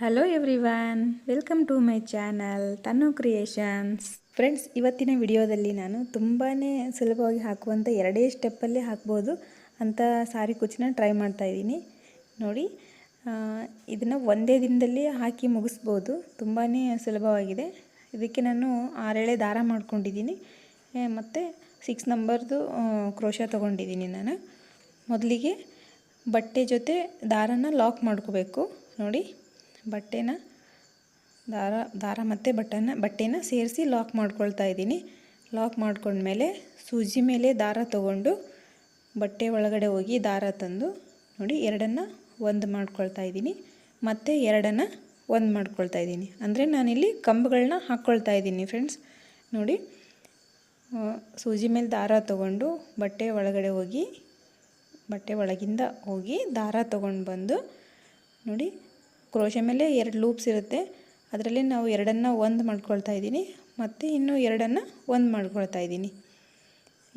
Hello everyone welcome to my channel Tanu creations friends ಇವತ್ತಿನ ವಿಡಿಯೋದಲ್ಲಿ ನಾನು ತುಂಬಾ ಸುಲಭವಾಗಿ ಹಾಕುವಂಥ ಎರಡೇ ಸ್ಟೆಪ್ಪಲ್ಲೇ ಹಾಕ್ಬೋದು ಅಂತ ಸಾರಿ ಕುಚ್ಚನ್ನ ಟ್ರೈ ಮಾಡ್ತಾ ಇದ್ದೀನಿ. ನೋಡಿ ಇದನ್ನು ಒಂದೇ ದಿನದಲ್ಲಿ ಹಾಕಿ ಮುಗಿಸ್ಬೋದು. ತುಂಬಾ ಸುಲಭವಾಗಿದೆ. ಇದಕ್ಕೆ ನಾನು ಆರೇಳೆ ದಾರ ಮಾಡ್ಕೊಂಡಿದ್ದೀನಿ. ಮತ್ತು ಸಿಕ್ಸ್ ನಂಬರ್ದು ಕ್ರೋಶ ತೊಗೊಂಡಿದ್ದೀನಿ ನಾನು. ಮೊದಲಿಗೆ ಬಟ್ಟೆ ಜೊತೆ ದಾರನ ಲಾಕ್ ಮಾಡ್ಕೋಬೇಕು. ನೋಡಿ. ಬಟ್ಟೆನ ದಾರ ದಾರ ಮತ್ತು ಬಟ್ಟನ ಬಟ್ಟೆನ ಸೇರಿಸಿ ಲಾಕ್ ಮಾಡ್ಕೊಳ್ತಾ ಇದ್ದೀನಿ. ಲಾಕ್ ಮಾಡ್ಕೊಂಡ್ಮೇಲೆ ಸೂಜಿ ಮೇಲೆ ದಾರ ತಗೊಂಡು ಬಟ್ಟೆ ಒಳಗಡೆ ಹೋಗಿ ದಾರ ತಂದು ನೋಡಿ ಎರಡನ್ನು ಒಂದು ಮಾಡ್ಕೊಳ್ತಾ ಇದ್ದೀನಿ. ಮತ್ತು ಎರಡನ್ನು ಒಂದು ಮಾಡ್ಕೊಳ್ತಾ ಇದ್ದೀನಿ. ಅಂದರೆ ನಾನಿಲ್ಲಿ ಕಂಬಗಳನ್ನ ಹಾಕ್ಕೊಳ್ತಾ ಇದ್ದೀನಿ ಫ್ರೆಂಡ್ಸ್ ನೋಡಿ ಸೂಜಿ ಮೇಲೆ ದಾರ ತಗೊಂಡು ಬಟ್ಟೆ ಒಳಗಡೆ ಹೋಗಿ, ಬಟ್ಟೆ ಒಳಗಿಂದ ಹೋಗಿ ದಾರ ತೊಗೊಂಡು ಬಂದು ನೋಡಿ ಕ್ರೋಶ ಮೇಲೆ ಎರಡು ಲೂಪ್ಸ್ ಇರುತ್ತೆ. ಅದರಲ್ಲಿ ನಾವು ಎರಡನ್ನು ಒಂದು ಮಾಡ್ಕೊಳ್ತಾ ಇದ್ದೀನಿ. ಮತ್ತು ಇನ್ನೂ ಎರಡನ್ನು ಒಂದು ಮಾಡ್ಕೊಳ್ತಾ ಇದ್ದೀನಿ.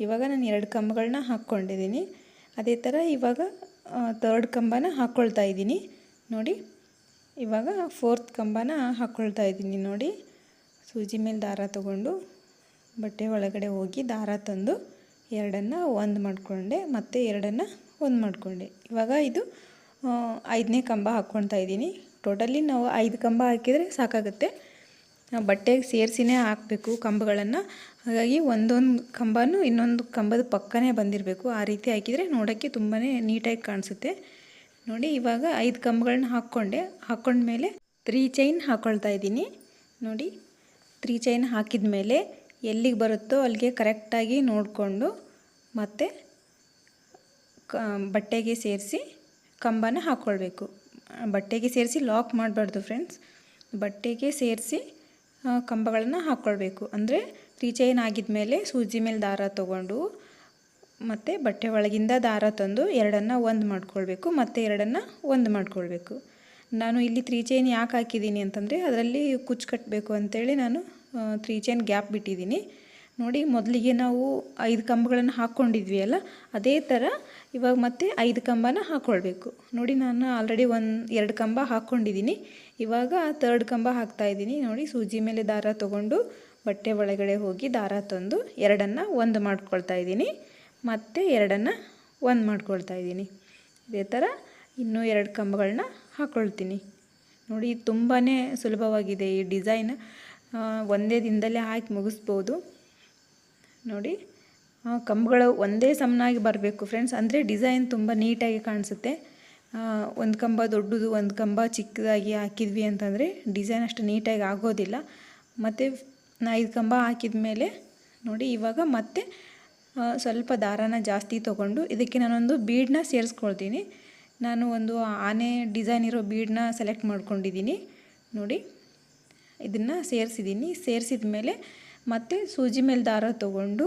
ಇವಾಗ ನಾನು ಎರಡು ಕಂಬಗಳನ್ನ ಹಾಕ್ಕೊಂಡಿದ್ದೀನಿ. ಅದೇ ಥರ ಇವಾಗ ತರ್ಡ್ ಕಂಬನ ಹಾಕ್ಕೊಳ್ತಾ ಇದ್ದೀನಿ. ನೋಡಿ, ಇವಾಗ ಫೋರ್ತ್ ಕಂಬನ ಹಾಕ್ಕೊಳ್ತಾ ಇದ್ದೀನಿ ನೋಡಿ. ಸೂಜಿ ಮೇಲೆ ದಾರ ತಗೊಂಡು ಬಟ್ಟೆ ಒಳಗಡೆ ಹೋಗಿ ದಾರ ತಂದು ಎರಡನ್ನು ಒಂದು ಮಾಡಿಕೊಂಡೆ. ಮತ್ತು ಎರಡನ್ನು ಒಂದು ಮಾಡಿಕೊಂಡೆ. ಇವಾಗ ಇದು ಐದನೇ ಕಂಬ ಹಾಕ್ಕೊಳ್ತಾ ಇದ್ದೀನಿ. ಟೋಟಲಿ ನಾವು ಐದು ಕಂಬ ಹಾಕಿದರೆ ಸಾಕಾಗುತ್ತೆ. ಬಟ್ಟೆಗೆ ಸೇರಿಸಿನೇ ಹಾಕಬೇಕು ಕಂಬಗಳನ್ನು. ಹಾಗಾಗಿ ಒಂದೊಂದು ಕಂಬನೂ ಇನ್ನೊಂದು ಕಂಬದ ಪಕ್ಕನೇ ಬಂದಿರಬೇಕು. ಆ ರೀತಿ ಹಾಕಿದರೆ ನೋಡೋಕ್ಕೆ ತುಂಬಾ ನೀಟಾಗಿ ಕಾಣಿಸುತ್ತೆ. ನೋಡಿ, ಇವಾಗ ಐದು ಕಂಬಗಳನ್ನ ಹಾಕ್ಕೊಂಡೆ. ಹಾಕ್ಕೊಂಡ್ಮೇಲೆ ತ್ರೀ ಚೈನ್ ಹಾಕ್ಕೊಳ್ತಾ ಇದ್ದೀನಿ. ನೋಡಿ, ತ್ರೀ ಚೈನ್ ಹಾಕಿದ ಮೇಲೆ ಎಲ್ಲಿಗೆ ಬರುತ್ತೋ ಅಲ್ಲಿಗೆ ಕರೆಕ್ಟಾಗಿ ನೋಡಿಕೊಂಡು ಮತ್ತು ಬಟ್ಟೆಗೆ ಸೇರಿಸಿ ಕಂಬನ ಹಾಕ್ಕೊಳ್ಬೇಕು ಬಟ್ಟೆಗೆ ಸೇರಿಸಿ ಲಾಕ್ ಮಾಡಬಾರ್ದು ಫ್ರೆಂಡ್ಸ್ ಬಟ್ಟೆಗೆ ಸೇರಿಸಿ ಕಂಬಗಳನ್ನು ಹಾಕ್ಕೊಳ್ಬೇಕು ಅಂದರೆ ತ್ರೀ ಚೈನ್ ಆಗಿದ ಮೇಲೆ ಸೂಜಿ ಮೇಲೆ ದಾರ ತೊಗೊಂಡು ಮತ್ತು ಬಟ್ಟೆ ಒಳಗಿಂದ ದಾರ ತಂದು ಎರಡನ್ನು ಒಂದು ಮಾಡ್ಕೊಳ್ಬೇಕು, ಮತ್ತು ಎರಡನ್ನು ಒಂದು ಮಾಡ್ಕೊಳ್ಬೇಕು. ನಾನು ಇಲ್ಲಿ ತ್ರೀ ಚೈನ್ ಯಾಕೆ ಹಾಕಿದ್ದೀನಿ ಅಂತಂದರೆ, ಅದರಲ್ಲಿ ಕುಚ್ಚು ಕಟ್ಟಬೇಕು ಅಂತೇಳಿ ನಾನು ತ್ರೀ ಚೈನ್ ಗ್ಯಾಪ್ ಬಿಟ್ಟಿದ್ದೀನಿ. ನೋಡಿ, ಮೊದಲಿಗೆ ನಾವು ಐದು ಕಂಬಗಳನ್ನು ಹಾಕ್ಕೊಂಡಿದ್ವಿ ಅಲ್ಲ? ಅದೇ ಥರ ಇವಾಗ ಮತ್ತೆ ಐದು ಕಂಬನ ಹಾಕ್ಕೊಳ್ಬೇಕು ನೋಡಿ, ನಾನು ಆಲ್ರೆಡಿ ಒಂದು ಎರಡು ಕಂಬ ಹಾಕ್ಕೊಂಡಿದ್ದೀನಿ. ಇವಾಗ ತರ್ಡ್ ಕಂಬ ಹಾಕ್ತಾಯಿದ್ದೀನಿ ನೋಡಿ, ಸೂಜಿ ಮೇಲೆ ದಾರ ತೊಗೊಂಡು ಬಟ್ಟೆ ಒಳಗಡೆ ಹೋಗಿ ದಾರ ತಂದು ಎರಡನ್ನು ಒಂದು ಮಾಡ್ಕೊಳ್ತಾ ಇದ್ದೀನಿ. ಮತ್ತು ಎರಡನ್ನು ಒಂದು ಮಾಡ್ಕೊಳ್ತಾ ಇದ್ದೀನಿ. ಇದೇ ಥರ ಇನ್ನೂ ಎರಡು ಕಂಬಗಳನ್ನ ಹಾಕ್ಕೊಳ್ತೀನಿ ನೋಡಿ ತುಂಬಾ ಸುಲಭವಾಗಿದೆ ಈ ಡಿಸೈನ್. ಒಂದೇ ದಿನದಲ್ಲೇ ಹಾಕಿ ಮುಗಿಸ್ಬೋದು. ನೋಡಿ. ಕಂಬಗಳು ಒಂದೇ ಸಮನಾಗಿ ಬರಬೇಕು ಫ್ರೆಂಡ್ಸ್ ಅಂದರೆ ಡಿಸೈನ್ ತುಂಬ ನೀಟಾಗಿ ಕಾಣಿಸುತ್ತೆ. ಒಂದು ಕಂಬ ದೊಡ್ಡದು, ಒಂದು ಕಂಬ ಚಿಕ್ಕದಾಗಿ ಹಾಕಿದ್ವಿ ಅಂತಂದರೆ ಡಿಸೈನ್ ಅಷ್ಟು ನೀಟಾಗಿ ಆಗೋದಿಲ್ಲ. ಮತ್ತು ಐದು ಕಂಬ ಹಾಕಿದ ಮೇಲೆ ನೋಡಿ ಇವಾಗ ಮತ್ತೆ ಸ್ವಲ್ಪ ದಾರಾನ ಜಾಸ್ತಿ ತೊಗೊಂಡು ಇದಕ್ಕೆ ನಾನೊಂದು ಬೀಡನ್ನ ಸೇರಿಸ್ಕೊಳ್ತೀನಿ. ನಾನು ಒಂದು ಆನೆ ಡಿಸೈನ್ ಇರೋ ಬೀಡನ್ನ ಸೆಲೆಕ್ಟ್ ಮಾಡ್ಕೊಂಡಿದ್ದೀನಿ. ನೋಡಿ, ಇದನ್ನು ಸೇರಿಸಿದ್ದೀನಿ. ಸೇರಿಸಿದ ಮೇಲೆ ಮತ್ತು ಸೂಜಿ ಮೇಲೆ ದಾರ ತಗೊಂಡು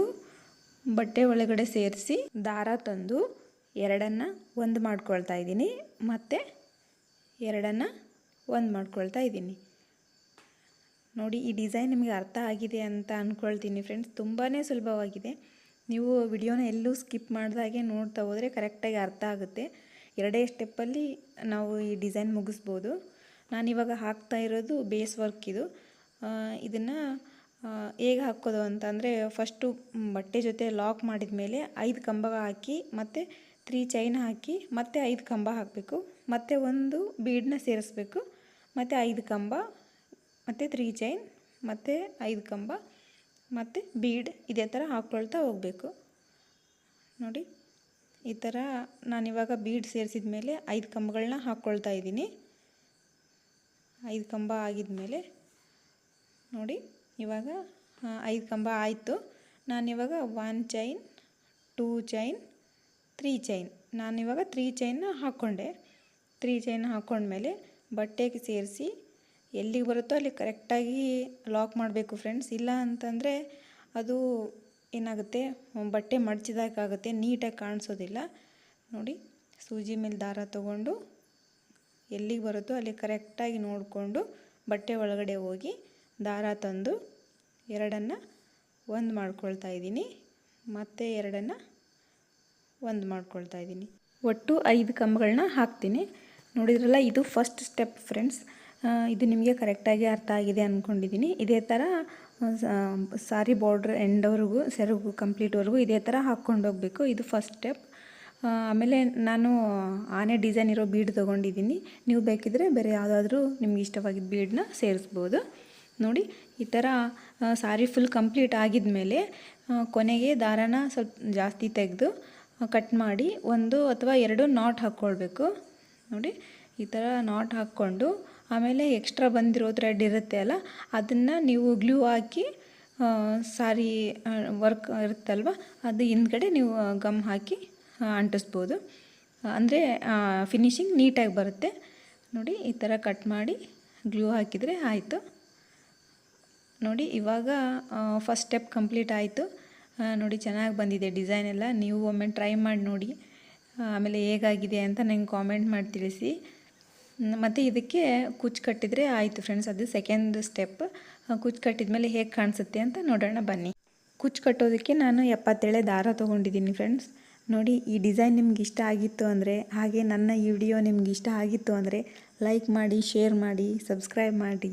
ಬಟ್ಟೆ ಒಳಗಡೆ ಸೇರಿಸಿ ದಾರ ತಂದು ಎರಡನ್ನು ಒಂದು ಮಾಡ್ಕೊಳ್ತಾ ಇದ್ದೀನಿ. ಮತ್ತು ಎರಡನ್ನು ಒಂದು ಮಾಡ್ಕೊಳ್ತಾ ಇದ್ದೀನಿ. ನೋಡಿ, ಈ ಡಿಸೈನ್ ನಿಮಗೆ ಅರ್ಥ ಆಗಿದೆ ಅಂತ ಅಂದ್ಕೊಳ್ತೀನಿ ಫ್ರೆಂಡ್ಸ್. ತುಂಬಾ ಸುಲಭವಾಗಿದೆ. ನೀವು ವಿಡಿಯೋನ ಎಲ್ಲೂ ಸ್ಕಿಪ್ ಮಾಡಿದಾಗೆ ನೋಡ್ತಾ ಹೋದರೆ ಕರೆಕ್ಟಾಗಿ ಅರ್ಥ ಆಗುತ್ತೆ. ಎರಡೇ ಸ್ಟೆಪ್ಪಲ್ಲಿ ನಾವು ಈ ಡಿಸೈನ್ ಮುಗಿಸ್ಬೋದು. ನಾನಿವಾಗ ಹಾಕ್ತಾ ಇರೋದು ಬೇಸ್ ವರ್ಕ್ ಇದು. ಇದನ್ನು ಹೇಗೆ ಹಾಕೋದು ಅಂತಂದರೆ ಫಸ್ಟು ಬಟ್ಟೆ ಜೊತೆ ಲಾಕ್ ಮಾಡಿದ ಮೇಲೆ ಐದು ಕಂಬ ಹಾಕಿ ಮತ್ತು ತ್ರೀ ಚೈನ್ ಹಾಕಿ ಮತ್ತೆ ಐದು ಕಂಬ ಹಾಕಬೇಕು, ಮತ್ತು ಒಂದು ಬೀಡನ್ನ ಸೇರಿಸ್ಬೇಕು, ಮತ್ತು ಐದು ಕಂಬ, ಮತ್ತು ತ್ರೀ ಚೈನ್ ಮತ್ತು ಐದು ಕಂಬ, ಮತ್ತು ಬೀಡ್ ಇದೇ ಥರ ಹಾಕ್ಕೊಳ್ತಾ ಹೋಗಬೇಕು. ನೋಡಿ, ಈ ಥರ ನಾನಿವಾಗ ಬೀಡ್ ಸೇರಿಸಿದ ಮೇಲೆ ಐದು ಕಂಬಗಳನ್ನ ಹಾಕ್ಕೊಳ್ತಾ ಇದ್ದೀನಿ. ಐದು ಕಂಬ ಆಗಿದ ಮೇಲೆ ನೋಡಿ. ಇವಾಗ ಐದು ಕಂಬ ಆಯಿತು. ನಾನಿವಾಗ one chain two chain three chain ನಾನಿವಾಗ ತ್ರೀ ಚೈನ್ನ ಹಾಕ್ಕೊಂಡೆ ತ್ರೀ ಚೈನ್ ಹಾಕ್ಕೊಂಡ್ಮೇಲೆ ಬಟ್ಟೆಗೆ ಸೇರಿಸಿ ಎಲ್ಲಿಗೆ ಬರುತ್ತೋ ಅಲ್ಲಿ ಕರೆಕ್ಟಾಗಿ ಲಾಕ್ ಮಾಡಬೇಕು ಫ್ರೆಂಡ್ಸ್ ಇಲ್ಲ ಅಂತಂದರೆ ಅದು ಏನಾಗುತ್ತೆ, ಬಟ್ಟೆ ಮಡಚಿದಾಗುತ್ತೆ ನೀಟಾಗಿ ಕಾಣಿಸೋದಿಲ್ಲ. ನೋಡಿ, ಸೂಜಿ ಮೇಲೆ ದಾರ ತಗೊಂಡು ಎಲ್ಲಿಗೆ ಬರುತ್ತೋ ಅಲ್ಲಿ ಕರೆಕ್ಟಾಗಿ ನೋಡಿಕೊಂಡು ಬಟ್ಟೆ ಒಳಗಡೆ ಹೋಗಿ ದಾರ ತಂದು ಎರಡನ್ನು ಒಂದು ಮಾಡ್ಕೊಳ್ತಾ ಇದ್ದೀನಿ. ಮತ್ತೆ ಎರಡನ್ನು ಒಂದು ಮಾಡ್ಕೊಳ್ತಾ ಇದ್ದೀನಿ. ಒಟ್ಟು ಐದು ಕಂಬಗಳನ್ನ ಹಾಕ್ತೀನಿ. ನೋಡಿದ್ರಲ್ಲ, ಇದು ಫಸ್ಟ್ ಸ್ಟೆಪ್ ಫ್ರೆಂಡ್ಸ್ ಇದು ನಿಮಗೆ ಕರೆಕ್ಟಾಗಿ ಅರ್ಥ ಆಗಿದೆ ಅಂದ್ಕೊಂಡಿದ್ದೀನಿ ಇದೇ ಥರ ಸಾರಿ ಬಾರ್ಡ್ರ್ ಎಂಡ್ವರೆಗೂ ಸೆರಗು ಕಂಪ್ಲೀಟ್ವರೆಗೂ ಇದೇ ಥರ ಹಾಕ್ಕೊಂಡು ಹೋಗಬೇಕು. ಇದು ಫಸ್ಟ್ ಸ್ಟೆಪ್ ಆಮೇಲೆ ನಾನು ಆನೆ ಡಿಸೈನ್ ಇರೋ ಬೀಡ್ ತೊಗೊಂಡಿದ್ದೀನಿ ನೀವು ಬೇಕಿದ್ರೆ ಬೇರೆ ಯಾವುದಾದ್ರೂ ನಿಮ್ಗೆ ಇಷ್ಟವಾಗಿದ್ದ ಬೀಡನ್ನ ಸೇರಿಸ್ಬೋದು. ನೋಡಿ, ಈ ಥರ ಸಾರಿ ಫುಲ್ ಕಂಪ್ಲೀಟ್ ಆಗಿದ ಮೇಲೆ ಕೊನೆಗೆ ದಾರನ ಸ್ವಲ್ಪ ಜಾಸ್ತಿ ತೆಗೆದು ಕಟ್ ಮಾಡಿ ಒಂದು ಅಥವಾ ಎರಡು ನಾಟ್ ಹಾಕ್ಕೊಳ್ಬೇಕು ನೋಡಿ, ಈ ಥರ ನಾಟ್ ಹಾಕ್ಕೊಂಡು, ಆಮೇಲೆ ಎಕ್ಸ್ಟ್ರಾ ಬಂದಿರೋ ಥ್ರೆಡ್ ಇರುತ್ತೆ ಅಲ್ಲ, ಅದನ್ನು ನೀವು ಗ್ಲೂ ಹಾಕಿ ಸಾರಿ ವರ್ಕ್ ಇರುತ್ತಲ್ವ, ಅದು ಹಿಂದ್ಗಡೆ ನೀವು ಗಮ್ ಹಾಕಿ ಅಂಟಿಸ್ಬೋದು. ಅಂದರೆ ಫಿನಿಶಿಂಗ್ ನೀಟಾಗಿ ಬರುತ್ತೆ. ನೋಡಿ, ಈ ಥರ ಕಟ್ ಮಾಡಿ ಗ್ಲೂ ಹಾಕಿದರೆ ಆಯಿತು. ನೋಡಿ, ಇವಾಗ ಫಸ್ಟ್ ಸ್ಟೆಪ್ ಕಂಪ್ಲೀಟ್ ಆಯಿತು. ನೋಡಿ, ಚೆನ್ನಾಗಿ ಬಂದಿದೆ ಡಿಸೈನ್ ಎಲ್ಲ. ನೀವು ಒಮ್ಮೆ ಟ್ರೈ ಮಾಡಿ ನೋಡಿ. ಆಮೇಲೆ ಹೇಗಾಗಿದೆ ಅಂತ ನಂಗೆ ಕಾಮೆಂಟ್ ಮಾಡಿ ತಿಳಿಸಿ. ಮತ್ತು ಇದಕ್ಕೆ ಕುಚ್ಚು ಕಟ್ಟಿದರೆ ಆಯಿತು ಫ್ರೆಂಡ್ಸ್ ಅದು ಸೆಕೆಂಡ್ ಸ್ಟೆಪ್ ಕುಚ್ಚು ಕಟ್ಟಿದ್ಮೇಲೆ ಹೇಗೆ ಕಾಣಿಸುತ್ತೆ ಅಂತ ನೋಡೋಣ, ಬನ್ನಿ. ಕುಚ್ಚು ಕಟ್ಟೋದಕ್ಕೆ ನಾನು ಎಪ್ಪತ್ತೇಳೆ ದಾರ ತೊಗೊಂಡಿದ್ದೀನಿ ಫ್ರೆಂಡ್ಸ್ ನೋಡಿ, ಈ ಡಿಸೈನ್ ನಿಮ್ಗೆ ಇಷ್ಟ ಆಗಿತ್ತು ಅಂದರೆ, ಹಾಗೆ ನನ್ನ ಈ ವಿಡಿಯೋ ನಿಮ್ಗೆ ಇಷ್ಟ ಆಗಿತ್ತು ಅಂದರೆ ಲೈಕ್ ಮಾಡಿ ಶೇರ್ ಮಾಡಿ ಸಬ್ಸ್ಕ್ರೈಬ್ ಮಾಡಿ.